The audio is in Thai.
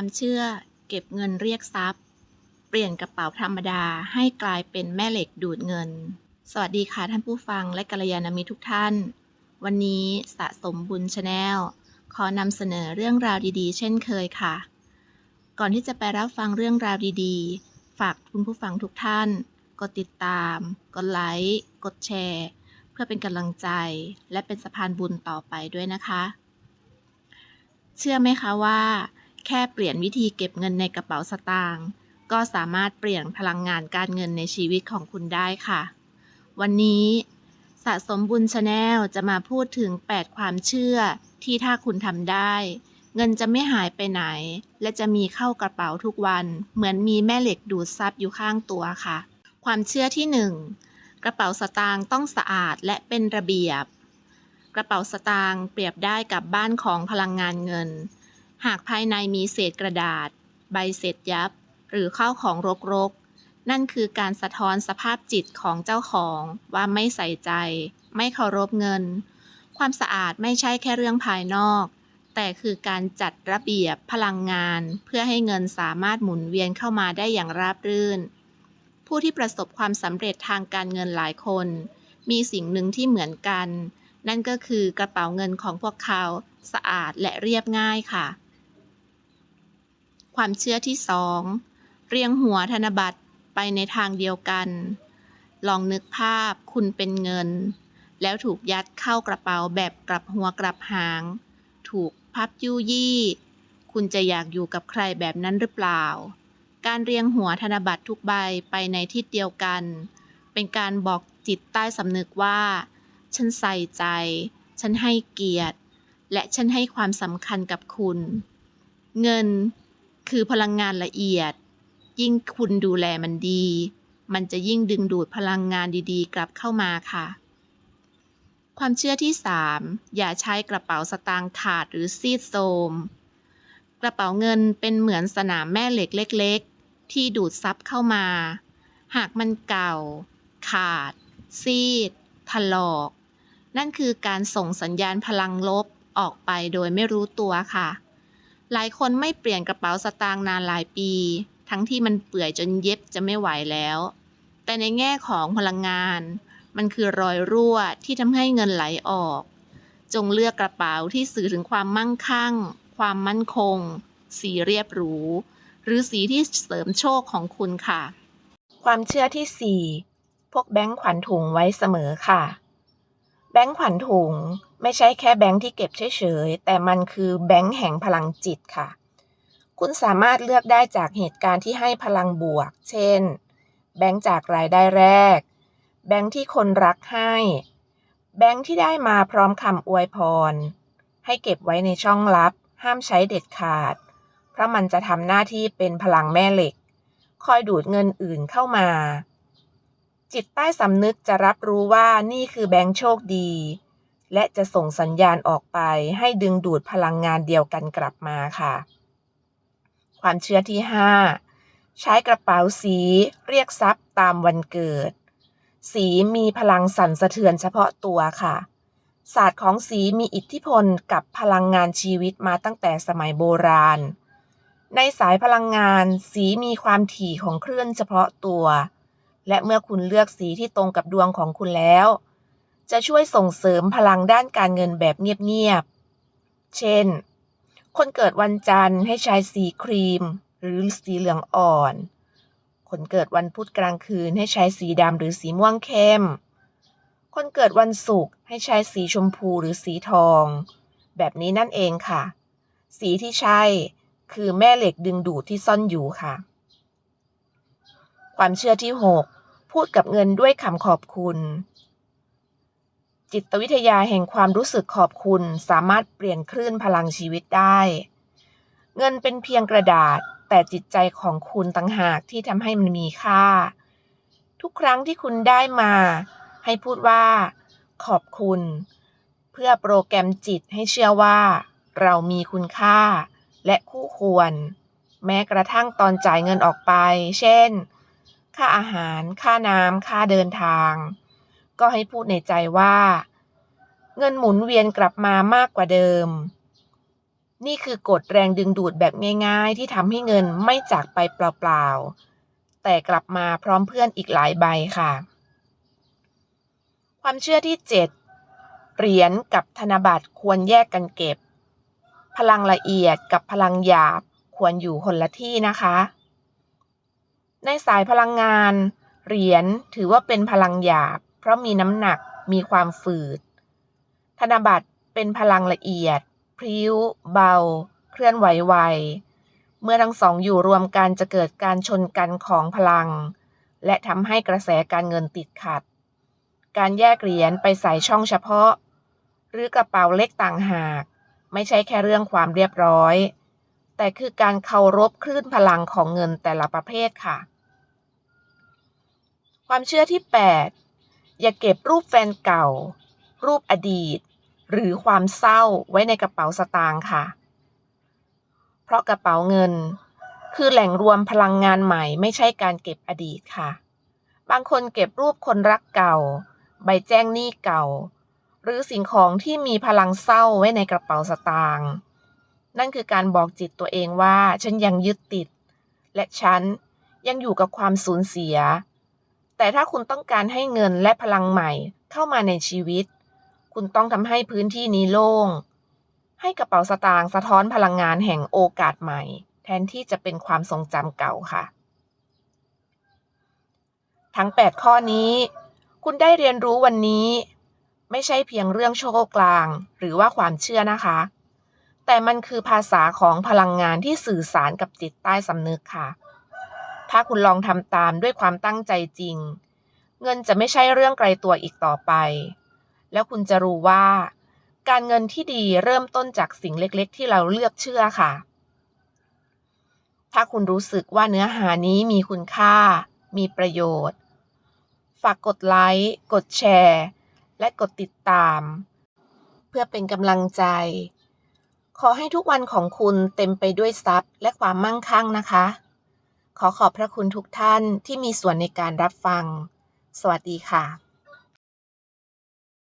ความเชื่อ เก็บเงินเรียกทรัพย์ เปลี่ยนกระเป๋าธรรมดาให้กลายเป็นแม่เหล็กดูดเงิน สวัสดีค่ะท่านผู้ฟังและกัลยาณมิตรทุกท่าน วันนี้สะสมบุญชาแนลขอนำเสนอเรื่องราวดีๆ เช่นเคยค่ะ ก่อนที่จะไปรับฟังเรื่องราวดีๆ ฝากคุณผู้ฟังทุกท่าน กดติดตาม กดไลค์ กดแชร์ เพื่อเป็นกำลังใจ และเป็นสะพานบุญต่อไปด้วยนะคะ เชื่อไหมคะว่า แค่เปลี่ยนวิธีเก็บเงินในกระเป๋าสตางค์ก็สามารถเปลี่ยนพลังงานการเงินในชีวิตของคุณได้ค่ะ วันนี้สะสมบุญชาแนลจะมาพูดถึง 8 ความเชื่อที่ถ้าคุณทำได้ เงินจะไม่หายไปไหน และจะมีเข้ากระเป๋าทุกวัน เหมือนมีแม่เหล็กดูดซับอยู่ข้างตัวค่ะ ความเชื่อที่ 1 กระเป๋าสตางค์ต้องสะอาดและเป็นระเบียบ กระเป๋าสตางค์เปรียบได้กับบ้านของพลังงานเงิน หากภายในมีเศษกระดาษ ใบเศษยับ หรือข้าวของรกๆ นั่นคือการสะท้อนสภาพจิตของเจ้าของว่าไม่ใส่ใจ ไม่เคารพเงิน ความสะอาดไม่ใช่แค่เรื่องภายนอก แต่คือการจัดระเบียบพลังงาน เพื่อให้เงินสามารถหมุนเวียนเข้ามาได้อย่างราบรื่น ผู้ที่ประสบความสำเร็จทางการเงินหลายคน มีสิ่งหนึ่งที่เหมือนกัน นั่นก็คือกระเป๋าเงินของพวกเขาสะอาดและเรียบง่ายค่ะ ความเชื่อที่สองเรียงหัวธนบัตรไปในทางเดียวกัน ลองนึกภาพคุณเป็นเงิน แล้วถูกยัดเข้ากระเป๋าแบบกลับหัวกลับหาง ถูกพับยุยี่ คุณจะอยากอยู่กับใครแบบนั้นหรือเปล่า การเรียงหัวธนบัตรทุกใบไปในทิศเดียวกัน เป็นการบอกจิตใต้สำนึกว่า ฉันใส่ใจ ฉันให้เกียรติ และฉันให้ความสำคัญกับคุณ เงิน คือพลังงานละเอียด ยิ่งคุณดูแลมันดี มันจะยิ่งดึงดูดพลังงานดีๆ กลับเข้ามาค่ะ ความเชื่อที่ 3 อย่าใช้กระเป๋าสตางค์ขาดหรือซีดโทมกระเป๋าเงินเป็นเหมือนสนามแม่เหล็กเล็ก ๆ ที่ดูดซับเข้ามา หากมันเก่า ขาด ซีด ถลอก นั่นคือการส่งสัญญาณพลังลบออกไปโดยไม่รู้ตัวค่ะ หลายคนไม่เปลี่ยนกระเป๋าสตางค์นานหลายปี ทั้งที่มันเปื่อยจนเย็บจะไม่ไหวแล้ว แต่ในแง่ของพลังงาน มันคือรอยรั่วที่ทำให้เงินไหลออก จงเลือกกระเป๋าที่สื่อถึงความมั่งคั่ง ความมั่นคง สีเรียบหรู หรือสีที่เสริมโชคของคุณค่ะ ความเชื่อที่ 4พกแบงค์ขวัญถุงไว้เสมอค่ะ แบงค์ขวัญถุง ไม่ใช่แค่แบงค์ที่เก็บเฉยๆ แต่มันคือแบงค์แห่งพลังจิตค่ะ คุณสามารถเลือกได้จากเหตุการณ์ที่ให้พลังบวก เช่น แบงค์จากรายได้แรก แบงค์ที่คนรักให้ แบงค์ที่ได้มาพร้อมคำอวยพร ให้เก็บไว้ในช่องลับ ห้ามใช้เด็ดขาด เพราะมันจะทำหน้าที่เป็นพลังแม่เหล็ก คอยดูดเงินอื่นเข้ามา จิตใต้สำนึกจะรับรู้ว่านี่คือแบงค์โชคดี และจะส่งสัญญาณออกไปให้ดึงดูดพลังงานเดียวกันกลับมาค่ะ ความเชื่อที่ 5 ใช้กระเป๋าสีเรียกทรัพย์ตามวันเกิด สีมีพลังสั่นสะเทือนเฉพาะตัวค่ะ ศาสตร์ของสีมีอิทธิพลกับพลังงานชีวิตมาตั้งแต่สมัยโบราณ ในสายพลังงานสีมีความถี่ของคลื่นเฉพาะตัว และเมื่อคุณเลือกสีที่ตรงกับดวงของคุณแล้ว จะช่วยส่งเสริมพลังด้านการเงินแบบเงียบๆ เช่น คนเกิดวันจันทร์ให้ใช้สีครีม หรือสีเหลืองอ่อน คนเกิดวันพุธกลางคืนให้ใช้สีดำหรือสีม่วงเข้ม คนเกิดวันศุกร์ให้ใช้สีชมพูหรือสีทอง แบบนี้นั่นเองค่ะ สีที่ใช่คือแม่เหล็กดึงดูดที่ซ่อนอยู่ค่ะ ความเชื่อที่ 6 พูดกับเงินด้วยคำขอบคุณ จิตวิทยาแห่งความรู้สึกขอบคุณสามารถเปลี่ยนคลื่นพลังชีวิตได้ เงินเป็นเพียงกระดาษ แต่จิตใจของคุณต่างหากที่ทำให้มันมีค่า ทุกครั้งที่คุณได้มา ให้พูดว่า ขอบคุณ เพื่อโปรแกรมจิตให้เชื่อว่า เรามีคุณค่า และคู่ควร แม้กระทั่งตอนจ่ายเงินออกไป เช่น ค่าอาหาร ค่าน้ำค่าเดินทาง ก็ให้พูดในใจว่า เงินหมุนเวียนกลับมามากกว่าเดิม นี่คือกฎแรงดึงดูดแบบง่าย ๆ ที่ทำให้เงินไม่จากไปเปล่าๆ แต่กลับมาพร้อมเพื่อนอีกหลายใบค่ะ ความเชื่อที่ 7 เหรียญกับธนบัตรควรแยกกันเก็บ พลังละเอียดกับพลังหยาบควรอยู่คนละที่นะคะ ในสายพลังงาน เหรียญถือว่าเป็นพลังหยาบ เพราะมีน้ำหนักมีความฝืด ธนบัตรเป็นพลังละเอียด พริ้ว เบา เคลื่อนไหวไว เมื่อทั้งสองอยู่รวมกันจะเกิดการชนกันของพลัง และทำให้กระแสการเงินติดขัด การแยกเหรียญไปใส่ช่องเฉพาะ หรือกระเป๋าเล็กต่างหาก ไม่ใช่แค่เรื่องความเรียบร้อย แต่คือการเคารพคลื่นพลังของเงินแต่ละประเภทค่ะ ความเชื่อที่ 8 อย่าเก็บรูปแฟนเก่า รูปอดีต หรือความเศร้าไว้ในกระเป๋าสตางค์ค่ะ เพราะกระเป๋าเงิน คือแหล่งรวมพลังงานใหม่ไม่ใช่การเก็บอดีตค่ะ บางคนเก็บรูปคนรักเก่า ใบแจ้งหนี้เก่า หรือสิ่งของที่มีพลังเศร้าไว้ในกระเป๋าสตางค์นั่นคือการบอกจิตตัวเองว่าฉันยังยึดติด และฉันยังอยู่กับความสูญเสีย แต่ถ้าคุณต้องการให้เงินและพลังใหม่เข้ามาในชีวิต คุณต้องทำให้พื้นที่นี้โล่ง ให้กระเป๋าสตางค์สะท้อนพลังงานแห่งโอกาสใหม่ แทนที่จะเป็นความทรงจำเก่าค่ะ ทั้ง 8 ข้อนี้ คุณได้เรียนรู้วันนี้ ไม่ใช่เพียงเรื่องโชคกลาง หรือว่าความเชื่อนะคะ แต่มันคือภาษาของพลังงานที่สื่อสารกับจิตใต้สำนึกค่ะ ถ้าคุณลองทำตามด้วยความตั้งใจจริง เงินจะไม่ใช่เรื่องไกลตัวอีกต่อไป แล้วคุณจะรู้ว่า การเงินที่ดีเริ่มต้นจากสิ่งเล็กๆ ที่เราเลือกเชื่อค่ะ ถ้าคุณรู้สึกว่าเนื้อหานี้มีคุณค่า มีประโยชน์ ฝากกดไลค์ กดแชร์ และกดติดตาม เพื่อเป็นกำลังใจ ขอให้ทุกวันของคุณเต็มไปด้วยทรัพย์และความมั่งคั่งนะคะ ขอขอบพระคุณทุกท่านที่มีส่วนในการรับฟัง สวัสดีค่ะ